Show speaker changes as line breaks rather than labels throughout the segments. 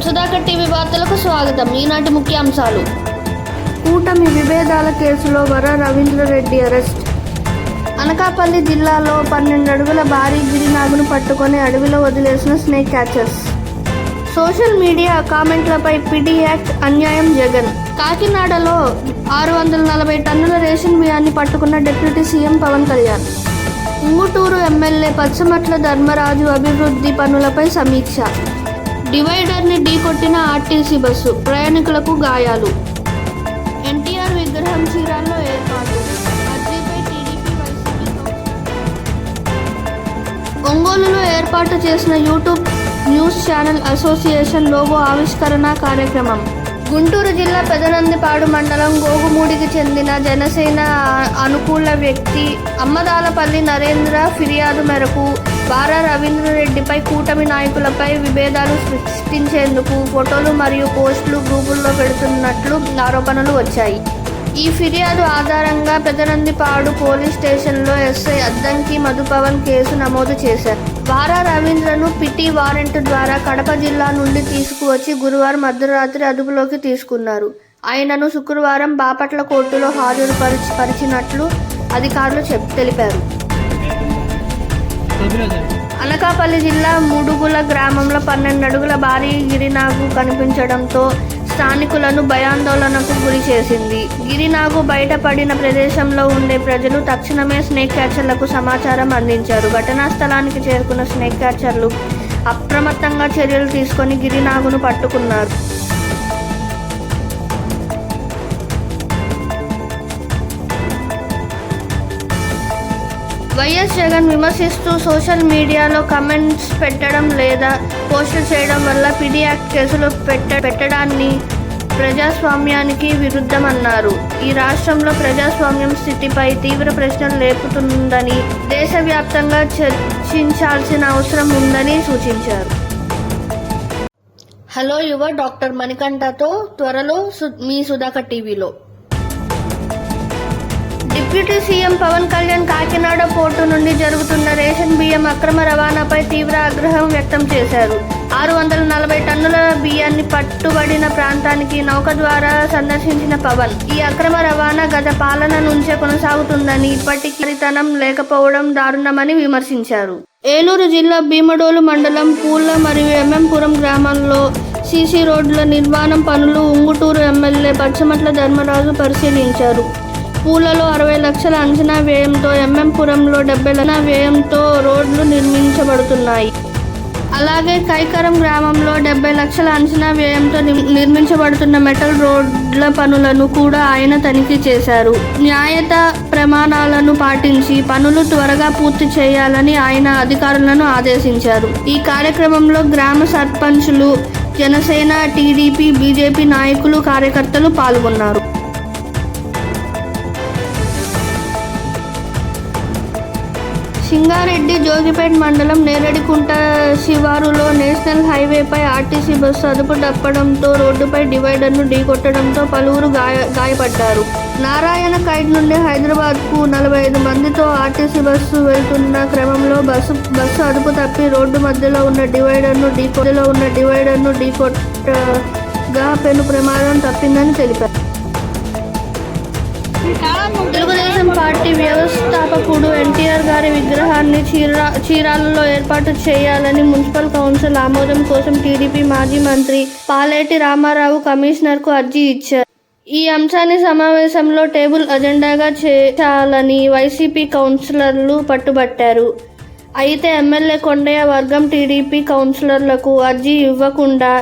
నమస్కారం సుధాకర్ టీవీ వార్తలకు స్వాగతం. ఈనాటి ముఖ్యాంశాలు.
కూటమి విభేదాల కేసులో వర రవీంద్రరెడ్డి అరెస్ట్. అనకాపల్లి జిల్లాలో పన్నెండు అడుగుల భారీ గిరినాగును పట్టుకొని అడవిలో వదిలేసిన స్నేక్ క్యాచర్స్. సోషల్ మీడియా కామెంట్లపై పిడి యాక్ట్ అన్యాయం జగన్. కాకినాడలో ఆరు వందల నలభై టన్నుల రేషన్ బియ్యాన్ని పట్టుకున్న deputy CM Pawan Kalyan. Unguturu MLA Pachamatla Dharmaraju అభివృద్ధి పనులపై సమీక్ష. డివైడర్ని ఢీకొట్టిన ఆర్టీసీ బస్సు ప్రయాణికులకు గాయాలు. ఎన్టీఆర్ విగ్రహం చీరాల్లో ఏర్పాటు. ఒంగోలులో ఏర్పాటు చేసిన YouTube news channel association logo ఆవిష్కరణ కార్యక్రమం. గుంటూరు జిల్లా పెదనందిపాడు మండలం గోగుమూడికి చెందిన జనసేన అనుకూల వ్యక్తి అమ్మదాలపల్లి నరేంద్ర ఫిర్యాదు మేరకు బారా రవీంద్రరెడ్డిపై కూటమి నాయకులపై విభేదాలు సృష్టించేందుకు ఫోటోలు మరియు పోస్టులు గ్రూపుల్లో పెడుతున్నట్లు ఆరోపణలు వచ్చాయి. ఈ ఫిర్యాదు ఆధారంగా పెదనందిపాడు పోలీస్ స్టేషన్లో ఎస్ఐ అద్దంకి మధుపవన్ కేసు నమోదు చేశారు. వారా రవీంద్రను పిటి వారెంట్ ద్వారా కడప జిల్లా నుండి తీసుకువచ్చి గురువారం అర్ధరాత్రి అదుపులోకి తీసుకున్నారు. ఆయనను శుక్రవారం బాపట్ల కోర్టులో హాజరు పరిచి పరిచినట్లు అధికారులు చెప్ తెలిపారు. అనకాపల్లి జిల్లా ముడుగుల గ్రామంలో పన్నెండు అడుగుల భారీ గిరినాగు కనిపించడంతో స్థానికులను భయాందోళనకు గురి చేసింది. గిరినాగు బయటపడిన ప్రదేశంలో ఉండే ప్రజలు తక్షణమే స్నేక్ క్యాచర్లకు సమాచారం అందించారు. ఘటనా స్థలానికి చేరుకున్న స్నేక్ క్యాచర్లు అప్రమత్తంగా చర్యలు తీసుకొని గిరినాగును పట్టుకున్నారు. వైఎస్ జగన్ విమర్శిస్తూ సోషల్ మీడియాలో కమెంట్స్ పెట్టడం లేదా పోస్టులు చేయడం వల్ల పిడి యాక్ట్ కేసులు పెట్ట పెట్టడాన్ని ప్రజాస్వామ్యానికి విరుద్ధమన్నారు. ఈ రాష్ట్రంలో ప్రజాస్వామ్యం స్థితిపై తీవ్ర ప్రశ్నలు లేపుతుందని దేశవ్యాప్తంగా చర్చించాల్సిన అవసరం ఉందని సూచించారు. హలో యువ డాక్టర్ మణికంఠతో త్వరలో సు- మీ సుధాకర్ టీవీలో. Deputy CM Pawan Kalyan Kakinada port నుండి జరుగుతున్న రేషన్ బియ్యం అక్రమ రవాణాపై తీవ్ర ఆగ్రహం వ్యక్తం చేశారు. ఆరు వందల నలభై టన్నుల బియ్యాన్ని పట్టుబడిన ప్రాంతానికి నౌక ద్వారా సందర్శించిన పవన్ ఈ అక్రమ రవాణా గత పాలన నుంచే కొనసాగుతుందని ఇప్పటికీ లేకపోవడం దారుణమని విమర్శించారు. ఏలూరు జిల్లా భీమడోలు మండలం పూల మరియు ఎంఎంపురం గ్రామంలో సీసీ రోడ్ల నిర్మాణం పనులు ఉంగుటూరు ఎమ్మెల్యే పచ్చమట్ల ధర్మరాజు పరిశీలించారు. పూలలో అరవై లక్షల అంచనా వ్యయంతో ఎంఎంపురంలో డెబ్బై లక్షల వ్యయంతో రోడ్లు నిర్మించబడుతున్నాయి. అలాగే కైకరం గ్రామంలో డెబ్బై లక్షల అంచనా వ్యయంతో నిర్- నిర్మించబడుతున్న మెటల్ రోడ్ల పనులను కూడా ఆయన తనిఖీ చేశారు. న్యాయత ప్రమాణాలను పాటించి పనులు త్వరగా పూర్తి చేయాలని ఆయన అధికారులను ఆదేశించారు. ఈ కార్యక్రమంలో గ్రామ సర్పంచులు జనసేన టీడీపీ బీజేపీ నాయకులు కార్యకర్తలు పాల్గొన్నారు. సింగారెడ్డి జోగిపేట్ మండలం నేరడికుంట శివారులో నేషనల్ హైవేపై ఆర్టీసీ బస్సు అదుపు తప్పడంతో రోడ్డుపై డివైడర్ను ఢీకొట్టడంతో పలువురు గాయ గాయపడ్డారు. నారాయణ ఖైడ్ నుండి హైదరాబాద్కు నలభై ఐదు మందితో ఆర్టీసీ బస్సు వెళ్తున్న క్రమంలో బస్సు బస్సు అదుపు తప్పి రోడ్డు మధ్యలో ఉన్న డివైడర్ను ఢీకొట్టలో ఉన్న డివైడర్ను ఢీకొట్టగా పెను ప్రమాదం తప్పిందని తెలిపారు. తెలుగుదేశం పార్టీ వ్యవస్థాపకుడు ఎన్టీఆర్ గారి విగ్రహాన్ని చీరా చీరాలలో ఏర్పాటు చేయాలని మున్సిపల్ కౌన్సిల్ ఆమోదం కోసం టీడీపీ మాజీ మంత్రి పాలేటి రామారావు కమిషనర్కు అర్జీ ఇచ్చారు. ఈ అంశాన్ని సమావేశంలో టేబుల్ అజెండాగా చేయాలని వైసీపీ కౌన్సిలర్లు పట్టుబట్టారు. అయితే ఎమ్మెల్యే కొండయ్య వర్గం టీడీపీ కౌన్సిలర్లకు అర్జీ ఇవ్వకుండా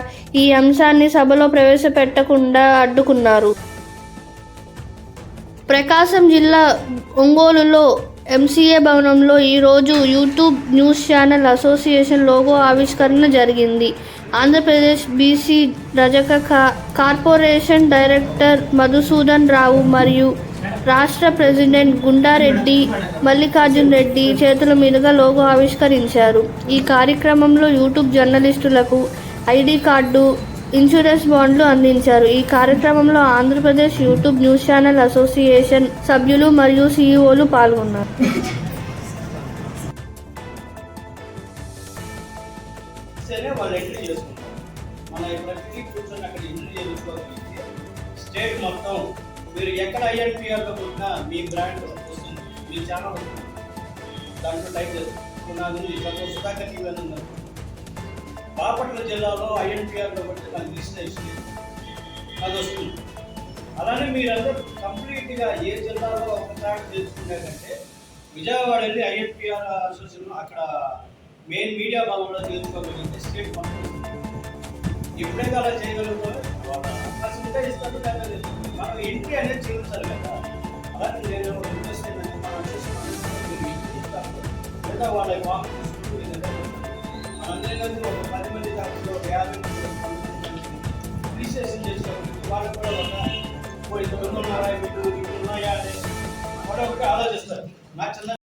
ఈ అంశాన్ని సభలో ప్రవేశపెట్టకుండా అడ్డుకున్నారు. ప్రకాశం జిల్లా ఒంగోలులో ఎంసీఏ భవనంలో ఈరోజు YouTube news channel association logo ఆవిష్కరణ జరిగింది. ఆంధ్రప్రదేశ్ బీసీ రజక కా- కార్పొరేషన్ డైరెక్టర్ మధుసూదన్ రావు మరియు రాష్ట్ర ప్రెసిడెంట్ గుండారెడ్డి మల్లికార్జున్ రెడ్డి చేతుల మీదుగా లోగో ఆవిష్కరించారు. ఈ కార్యక్రమంలో యూట్యూబ్ జర్నలిస్టులకు ఐడి కార్డు ఇన్సూరెన్స్ బాండ్లు అందించారు. ఈ కార్యక్రమంలో Andhra Pradesh YouTube news channel association సభ్యులు మరియు సీఈఓలు పాల్గొన్నారు.
స్టేట్ మొత్తం మీరు ఎక్కడ ఐఎన్పిఆర్లో కొట్టినా మీ బ్రాండ్ వస్తుంది. మీ ఛానల్ వస్తుంది. దాంట్లో టైప్ చేస్తుంది నాకు ఉంది సుధాకర్ టీవీ అని ఉంది బాపట్ల జిల్లాలో ఐఎన్పిఆర్లో కొడితే నాకు లిస్టేషన్ అది వస్తుంది. అలానే మీరందరూ కంప్లీట్గా ఏ జిల్లాలో ఒకసారి తెలుసుకునే కంటే విజయవాడ వెళ్ళి ఐఎన్టీఆర్ అసోసియేషన్ అక్కడ మెయిన్ మీడియా భవన్లో తెలుసుకోగలిగితే స్టేట్ మొత్తం ఎప్పుడైతే అలా చేయగలుగుతారో అవకాశం ఉంటే ఇస్తారు లేదా మనం ఎంట్రీ అనేది చేయించాలి కదా. అలాగే నేను రిక్వెస్ట్ ఏంటంటే మన లేదా వాళ్ళ ఫామ్ తీసుకుంటూ ఏదైనా ఒక పది చేసుకోవాలి వాళ్ళు కూడా ఉన్నాయా అని కూడా ఒకటి ఆలోచిస్తారు నా చిన్న